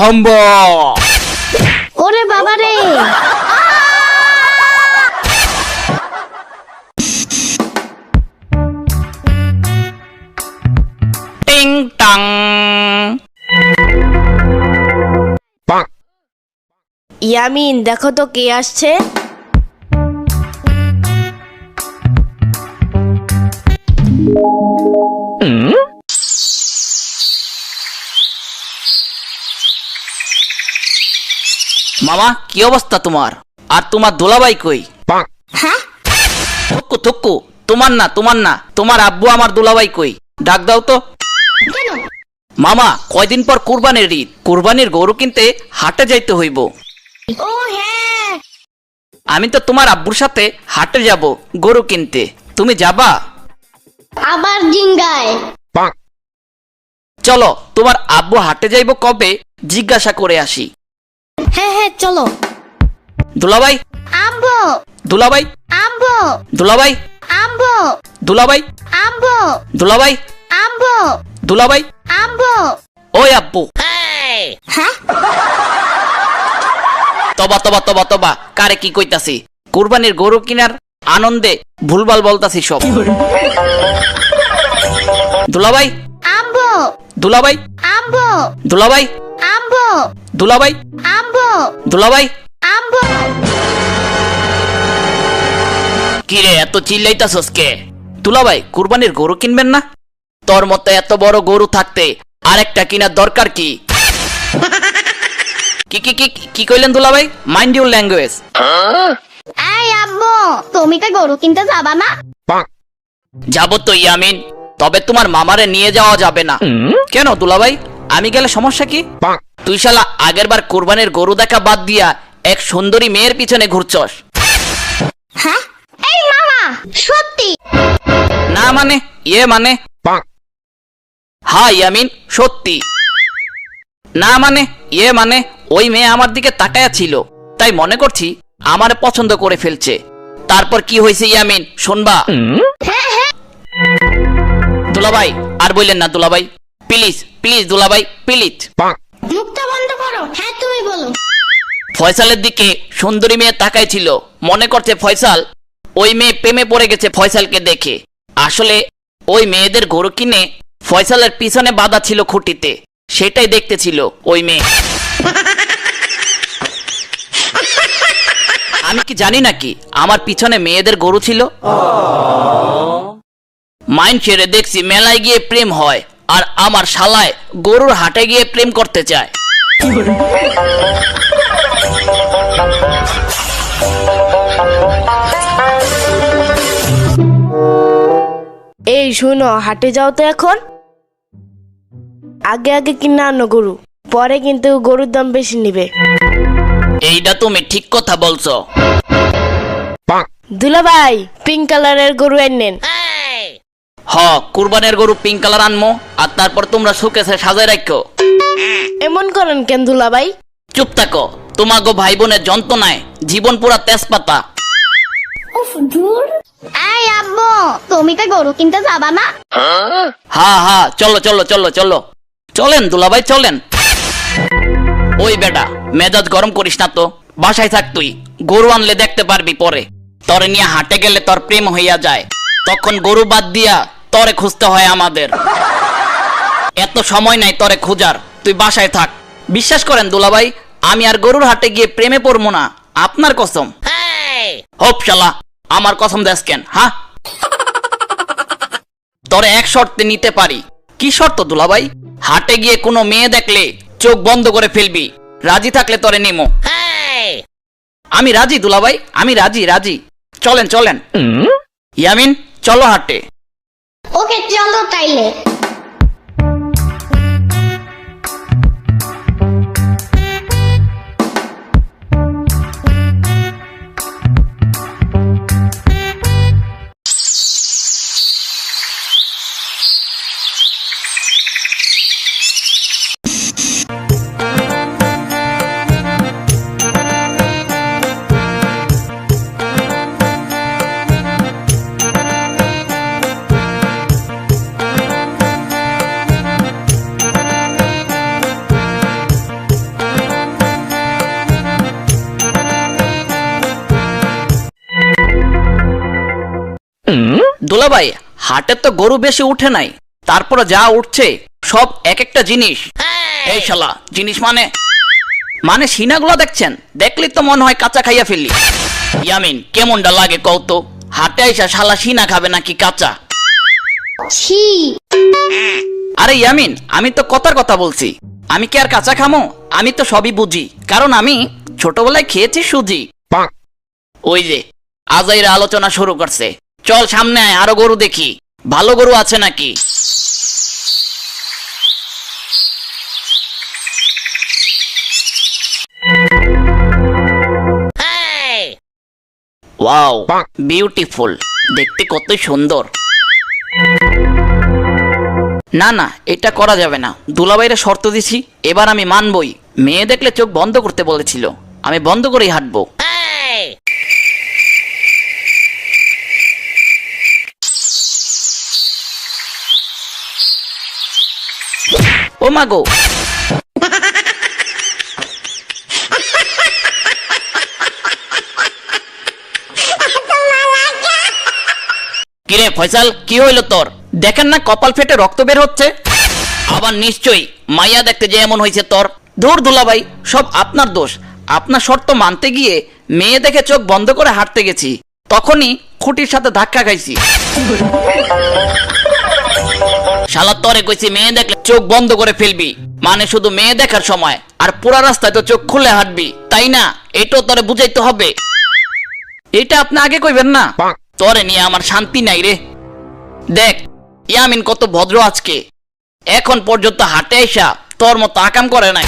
হাম্ব। ওরে বাবা রে। টিং টাং। ইয়ামিন দেখো তো কে আসছে। মামা কি অবস্থা তোমার? আর তোমার দোলাবাই কই? হ্যাঁ? থুক্কু থুক্কু তোমার না তোমার না তোমার আব্বু আমার দুলাবাই কই? ডাক দাও তো। মামা কয়দিন পর কুরবানির ঈদ। কুরবানির গরু কিনতে হাটে যাইতে হইব। হ্যাঁ। আমি তো তোমার আব্বুর সাথে হাটে যাব গরু কিনতে। তুমি যাবা? আবার জিঙ্গায়। চলো তোমার আব্বু হাটে যাইব কবে? জিজ্ঞাসা করে আসি। হ্যাঁ হ্যাঁ চলো। দুলাবাই আম্বো। দুলাবাই আম্বো। দুলাবাই আম্বো। দুলাবাই আম্বো। দুলাবাই আম্বো। দুলাবাই আম্বো। ওই আব্বু। হ্যাঁ? তবা তবা তবা তবা। কারে কি কইতাছি? কুরবানির গরু কিনার আনন্দে ভুলভাল বলতাছি সব। দুলাবাই আম্বো। দুলাবাই আম্বো। দুলাবাই আম্বো। দুলাবাই আম্বো। দুলাবাই আম্বো। কিরে এত চিল্লাইতাছস কে? দুলাভাই কুরবানির গরু কিনবেন না? তোর মতো এত বড় গরু থাকতে আরেকটা কিনার দরকার কি? কি কি কি কি কইলেন দুলাভাই? মাইন্ড ইউর ল্যাঙ্গুয়েজ এই আম্মু তুমি তো গরু কিনতে যাবা না? যাব তো ইয়ামিন তবে তোমার মামারে নিয়ে যাওয়া যাবে না। কেন দুলাভাই? আমি গেলে সমস্যা কি? তুই শালা আগের বার কোরবানির গরু দেখা বাদ দিয়া এক সুন্দরী মেয়ের পিছনে ঘুরছস। হ্যাঁ? এই মামা সত্যি। না মানে ইয়ে মানে? হ্যাঁ ইয়ামিন সত্যি। না মানে ইয়ে মানে ওই মেয়ে আমার দিকে তাকায়া ছিল। তাই মনে করছি আমার পছন্দ করে ফেলছে। তারপর কি হয়েছে ইয়ামিন শুনবা? হ্যাঁ হ্যাঁ। দুলাভাই আর বললেন না দুলাভাই। প্লিজ প্লিজ দুলাভাই প্লিজ মুখটা বন্ধ করো। হ্যাঁ তুমি বলো। ফয়সালের দিকে সুন্দরী মেয়ে তাকাই ছিল মনে করছে ফয়সাল ওই মেয়ে প্রেমে পড়ে গেছে ফয়সালকে দেখে। আসলে ওই মেয়েদের গরু কিনে ফয়সালের পিছনে বাধা ছিল খুঁটিতে। সেটাই দেখতে ছিল ওই মেয়ে। আমি কি জানি নাকি আমার পিছনে মেয়েদের গরু ছিল? মাইন্ড ছেড়ে দেখছি মেলায় গিয়ে প্রেম হয়। আর আমার শালায় গরুর হাটে গিয়ে প্রেম করতে চায়। এই শোনো হাটে যাও তো এখন। আগে আগে কিনে আনো গরু পরে কিন্তু গরুর দাম বেশি নিবে। এইটা তুমি ঠিক কথা বলছো। দুলা ভাই পিঙ্ক কালারের গরু এনেন হ কুরবানের গরু পিঙ্ক কালার আনমো আর তারপর তোমরা সুকেসে সাজায় রাখো এমন করেন কেন দুলা ভাই চুপ থাকো তোমাগো ভাই বোনের যন্ত্রণায় জীবন পুরা তেজপাতা। এই আব্বু তুমি তো গরু কিনতে যাবা না? হা হা চলো চলো চলো চলো। চলেন দুলাভাই চলেন। ওই বেটা মেজাজ গরম করিস না তো। বাসায় থাক তুই গরু আনলে দেখতে পারবি পরে। তরে নিয়ে হাটে গেলে তোর প্রেম হইয়া যায়। তখন গরু বাদ দিয়া তরে খুঁজতে হয় আমাদের। এত সময় নাই তরে খুঁজার। তুই বাসায় থাক। বিশ্বাস করেন দুলাভাই আমি আর গরুর হাটে গিয়ে প্রেমে পড়ব না। আপনার কসম। হোপ শালা আমার কসম দেশ কেন হ্যাঁ তরে এক শর্তে নিতে পারি। কি শর্ত দুলাভাই? হাটে গিয়ে কোনো মেয়ে দেখলে চোখ বন্ধ করে ফেলবি। রাজি থাকলে তরে নেমো। আমি রাজি দুলাভাই আমি রাজি রাজি। চলেন চলেন। ইয়ামিন চলো হাটে। ওকে চলো তাইলে। দুলাভাই হাটে তো গরু বেশি উঠে নাই তারপরে যা উঠছে সব এক একটা জিনিস এই শালা জিনিস মানে? মানে সিনাগুলো দেখছেন? দেখলে তো মনে হয় কাঁচা খাইয়া ফেললি। ইয়ামিন কেমনটা লাগে কৌতো হাটে আইসা শালা সিনা খাবে নাকি কাঁচা? ছি। আরে ইয়ামিন আমি তো কথার কথা বলছি। আমি কি আর কাঁচা খামো? আমি তো সবই বুঝি কারণ আমি ছোটবেলায় খেয়েছি সুজি। ওই যে আজাইরা আলোচনা শুরু করছে। চল সামনে আয় আরও গরু দেখি। ভালো গরু আছে নাকি? ওয়াও বিউটিফুল দেখতে কত সুন্দর। না না এটা করা যাবে না। দুলাভাইরে শর্ত দিছি এবার আমি মানবই। মেয়ে দেখলে চোখ বন্ধ করতে বলেছিল। আমি বন্ধ করেই হাঁটবো। ও মাগো কিরে ফয়সাল, কি হইল তোর? দেখেন না কপাল ফেটে রক্ত বের হচ্ছে? আবার নিশ্চয়ই মাইয়া দেখতে যে এমন হয়েছে তোর। দূর দুলাভাই, সব আপনার দোষ। আপনার শর্ত মানতে গিয়ে মেয়ে দেখে চোখ বন্ধ করে হাঁটতে গেছি। তখনই খুঁটির সাথে ধাক্কা খাইছি। শালা তরে কইছি মেয়ে দেখলে চোখ বন্ধ করে ফেলবি। মানে শুধু মেয়ে দেখার সময় আর পুরা রাস্তায় তো চোখ খুলে হাঁটবি। তাই না? এটাও তোরে বুঝাইতে হবে। এটা আপনি আগে কইবেন না? তরে নিয়ে আমার শান্তি নাই রে। দেখ ইয়ামিন কত ভদ্র আজকে। এখন পর্যন্ত হাটে আইসা তোর মতো আকাম করে নাই।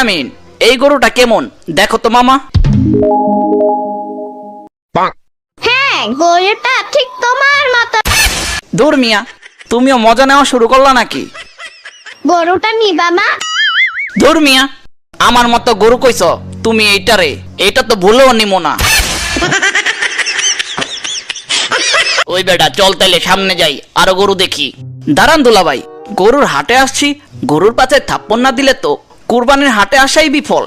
ইয়ামিন এই গরুটা কেমন? দেখো তো মামা। হ্যাঁ গরুটা ঠিক তোমার মতো। দূর মিয়া তুমিও মজা নেওয়া শুরু করলা নাকি? গরুটা নিবা মা দূর মিয়া আমার মতো গরু কইছ তুমি এইটারে এটা তো ভুলেও নিমো না। ওই বেটা চল তাইলে সামনে যাই আরও গরু দেখি। দাঁড়ান দুলাভাই গরুর হাটে আসছি গরুর পাশে থাপ্পন না দিলে তো কুরবানির হাটে আসাই বিফল।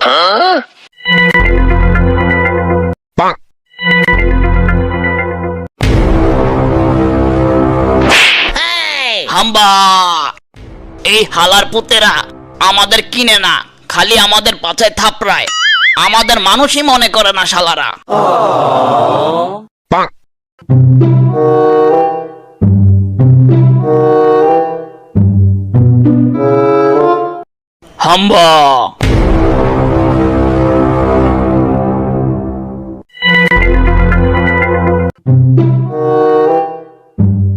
হাম্বা! এই হালার পুতেরা আমাদের কিনে না খালি আমাদের পাছায় থাপড়ায়। আমাদের মানুষই মনে করে না শালারা।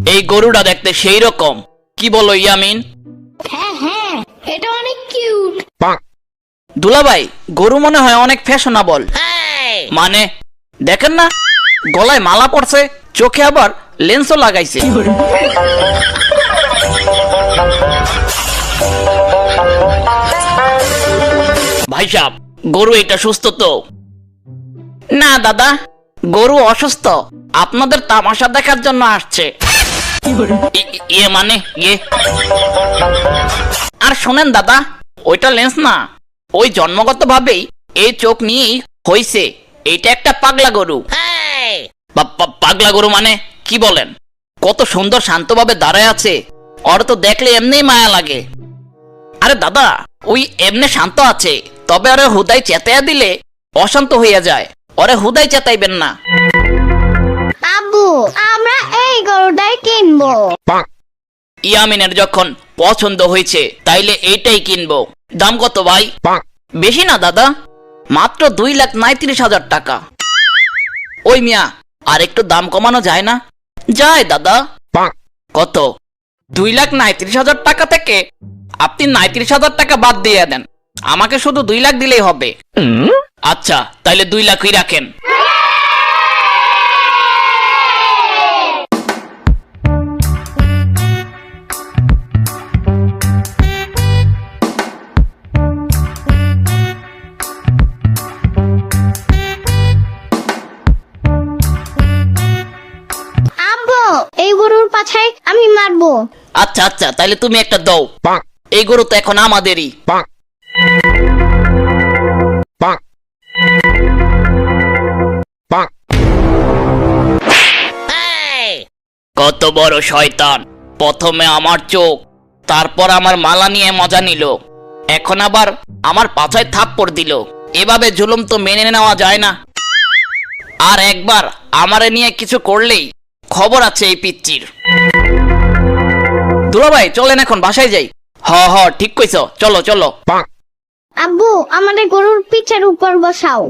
এই গরুটা দেখতে সেই রকম কি বলো ইয়ামিন? হ্যাঁ হ্যাঁ এটা অনেক কিউট। দুলাভাই গরু মনে হয় অনেক ফ্যাশনেবল। মানে দেখেন না গলায় মালা পড়ছে চোখে আবার লেন্সও লাগাইছে। ভাই সাহ গরু এটা সুস্থ তো? না দাদা গরু অসুস্থ। আপনাদের তামাশা দেখার জন্য আসছে। ইয়ে মানে ইয়ে। আর শোনেন দাদা ওইটা লেন্স না। ওই জন্মগত ভাবেই এই চোখ নিয়েই হইছে। এইটা একটা পাগলা গরু। পাগলা গরু মানে কি বলেন? কত সুন্দর শান্তভাবে দাঁড়ায় আছে। ওর তো দেখলে এমনি মায়া লাগে। আরে দাদা ওই এমনি শান্ত আছে। তবে ওরে হুদাই চেতাইয়া দিলে অশান্ত হইয়া যায়। ওরে হুদাই চেতাইবেন না। আব্বু আমরা এই গরুটাই কিনবো। ইয়ামিনের যখন পছন্দ হয়েছে তাইলে এইটাই কিনবো। দাম কত ভাই? বেশি না দাদা? মাত্র দুই লাখ নাইত্রিশ হাজার টাকা। ওই মিয়া আর একটু দাম কমানো যায় না? যায় দাদা। কত? দুই লাখ নাইত্রিশ হাজার টাকা থেকে আপনি নাইত্রিশ হাজার টাকা বাদ দিয়ে দেন। আমাকে শুধু দুই লাখ দিলেই হবে। আচ্ছা তাইলে দুই লাখই রাখেন। এই গরুর পাছায় আচ্ছা আচ্ছা তাহলে তুমি একটা দাও। এই গরু তো এখন আমাদেরই। Bonk, bonk, bonk. কত বড় শয়তান। প্রথমে আমার চোখ তারপর আমার মালা নিয়ে মজা নিল। এখন আবার আমার পাছায় থাপ্পড় দিল। এভাবে জুলুম তো মেনে নেওয়া যায় না। আর একবার আমারে নিয়ে কিছু করলেই খবর আছে এই পিচ্চির। দুলাভাই চলেন এখন বাসায় যাই। হ হ ঠিক কইছ। চলো চলো। আব্বু আমাদের গরুর পিঠের উপর বসাও।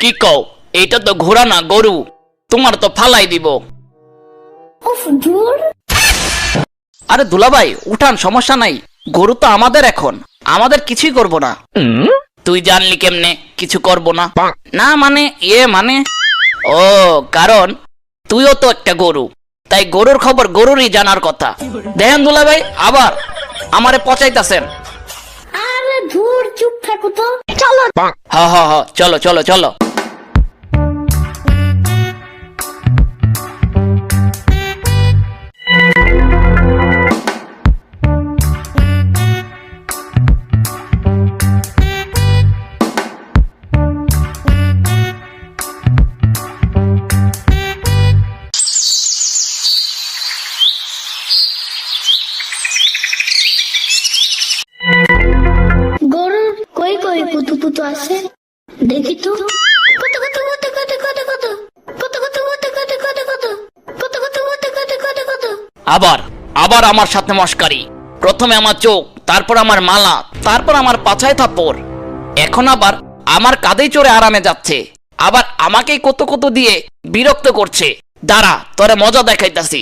কি কও? এইটা তো ঘোড়া না গরু। তোমার তো ফালাই দিব। উফ দূর আরে দুলাভাই উঠান সমস্যা নাই। গরু তো আমাদের এখন। আমাদের কিছুই করব না। তুই জানলি কেমনে? কিছু করব না। না মানে এ মানে? ও কারণ তুইও তো একটা গরু। তাই গরুর খবর গরুরই জানার কথা। দেখেন দুলাভাই আবার আমারে পচাইতাছেন। চুপ থাকো তো। চলো। হ হ হ চলো চলো চলো। কুতু আছে দেখি তো কত কত কত কত কত কত কত কত কত কত কত কত কত কত কত কত কত কত আবার আবার আমার সাথে মস্কারি প্রথমে আমার চোখ তারপর আমার মালা তারপর আমার পাছায় থাপ্পড় এখন আবার আমার কাঁধেই চড়ে আরামে যাচ্ছে আবার আমাকেই কত কত দিয়ে বিরক্ত করছে দাঁড়া তোরে মজা দেখাইতাছি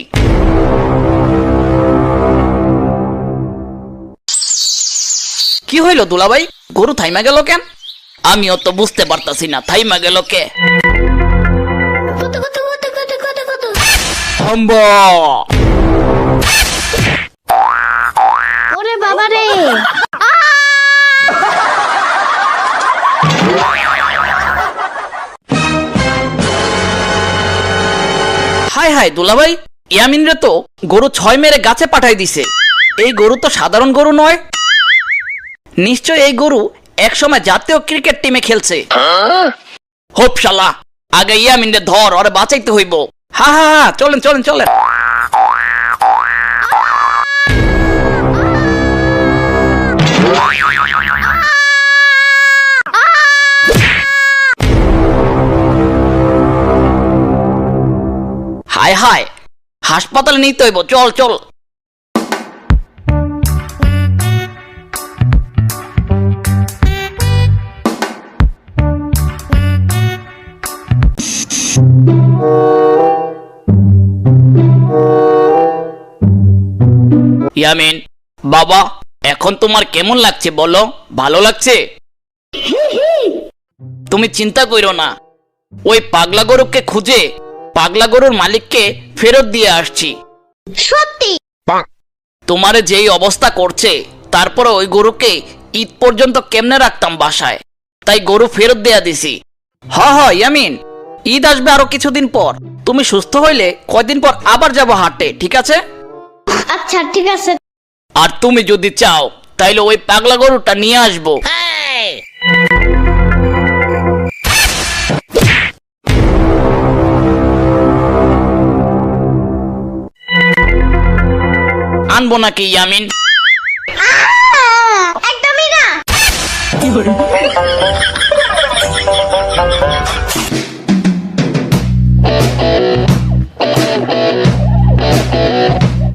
কি হইল দুলাভাই গরু থাইমা গেল কেন আমিও তো বুঝতে পারতাছি না থাইমা গেল কে? হাম্বা ওরে বাবা রে। হাই হাই দুলাভাই ইয়ামিন রে তো গরু ছয় মেরে গাছে পাঠাই দিছে। এই গরু তো সাধারণ গরু নয়। নিশ্চয় এই গরু একসময় জাতীয় ক্রিকেট টিমে খেলছে। হোপ শালা আগে ইয়ামিন ধর, ওরে বাঁচাইতে হইব। হা হা হা, চলেন চলেন চলেন। হায় হায়, হাসপাতালে নিতে হইব, চল চল। ইয়ামিন বাবা এখন তোমার কেমন লাগছে বলো? ভালো লাগছে? তুমি চিন্তা করো না। ওই পাগলা গরুকে খুঁজে পাগলা গরুর মালিককে ফেরত দিয়ে আসছি। সত্যি? তোমারে যেই অবস্থা করছে তারপরে ওই গরুকে ঈদ পর্যন্ত কেমনে রাখতাম বাসায়? তাই গরু ফেরত দেয়া দিছি। হ হ ইয়ামিন ঈদ আসবে আরও কিছুদিন পর। তুমি সুস্থ হইলে কয়দিন পর আবার যাব হাটে ঠিক আছে? আচ্ছা ঠিক আছে। আর তুমি যদি চাও তাইলে ওই পাগলা গরুটা নিয়ে আসব। আনব নাকি ইয়ামিন? একদমই না।